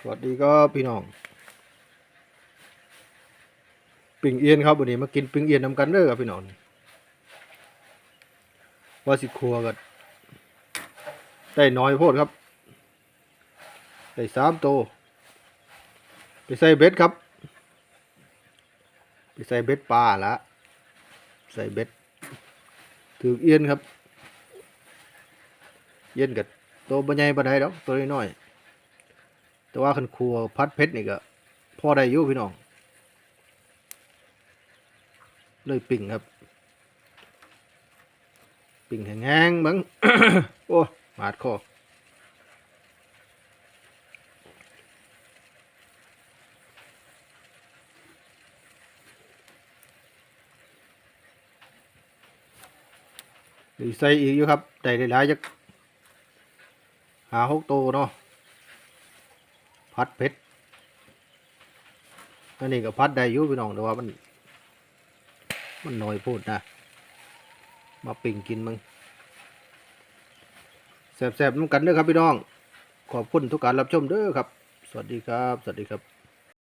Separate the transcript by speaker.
Speaker 1: สวัสดีก็พี่น้องปิ่งเอียนครับวันนี้มากินปิ่งเอียนนำกันเด้อครับพี่น้องว่าสิครัวกันได้น้อยโพดครับได้สามโตไปใส่เบ็ดครับ ไปใส่เบ็ดปลาละใส่เบ็ดถือเอียนครับเอียนกับตัวบรรยายบันไดดอกตัวน้อยๆ แต่ว่าคันครัวพัดเพชรนี่ก็พอได้อยู่พี่น้อง เลยปิ่งครับ ปิ่งแห้งๆบังโอ้หมาดคอหรือใส่อีกอยู่ครับได้หลายๆจักหาหกโตเนาะ พัดเพชรอันนี้ก็พัดได้ยุ่พี่น้องแต่ว่ามัน มันน้อยพูดนะ มาปิ่งกินมึงแสบๆน้ำกันเด้อครับพี่น้อง ขอบคุณทุกการรับชมเด้อครับ สวัสดีครับ สวัสดีครับ